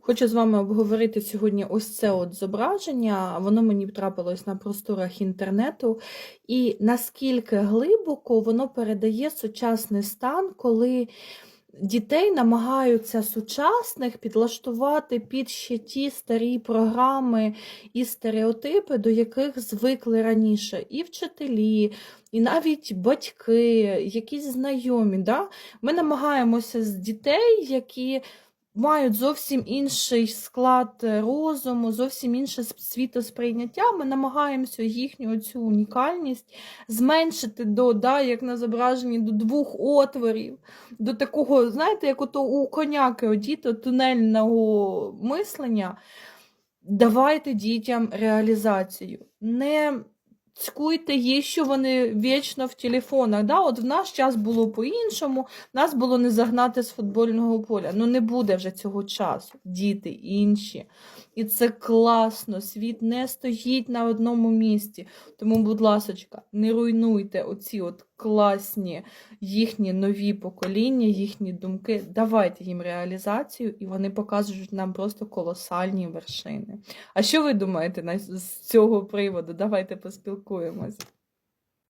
Хочу з вами обговорити сьогодні ось це от зображення. Воно мені трапилось на просторах інтернету. І наскільки глибоко воно передає сучасний стан, коли дітей намагаються сучасних підлаштувати під ще ті старі програми і стереотипи, до яких звикли раніше, і вчителі, і навіть батьки, якісь знайомі. Да? Ми намагаємося з дітей, які мають зовсім інший склад е, розуму, зовсім інше світосприйняття. Ми намагаємося їхню цю унікальність зменшити до, да, як на зображенні, до двох отворів, до такого, знаєте, як ото у коняки одіто тунельного мислення. Давайте дітям реалізацію. Не цькуйте її, що вони вічно в телефонах. Да? От в наш час було по-іншому, нас було не загнати з футбольного поля. Ну не буде вже цього часу. Діти інші. І це класно. Світ не стоїть на одному місці. Тому, будь ласочка, не руйнуйте оці от класні їхні нові покоління, їхні думки. Давайте їм реалізацію, і вони покажуть нам просто колосальні вершини. А що ви думаєте з цього приводу? Давайте поспілкуємось.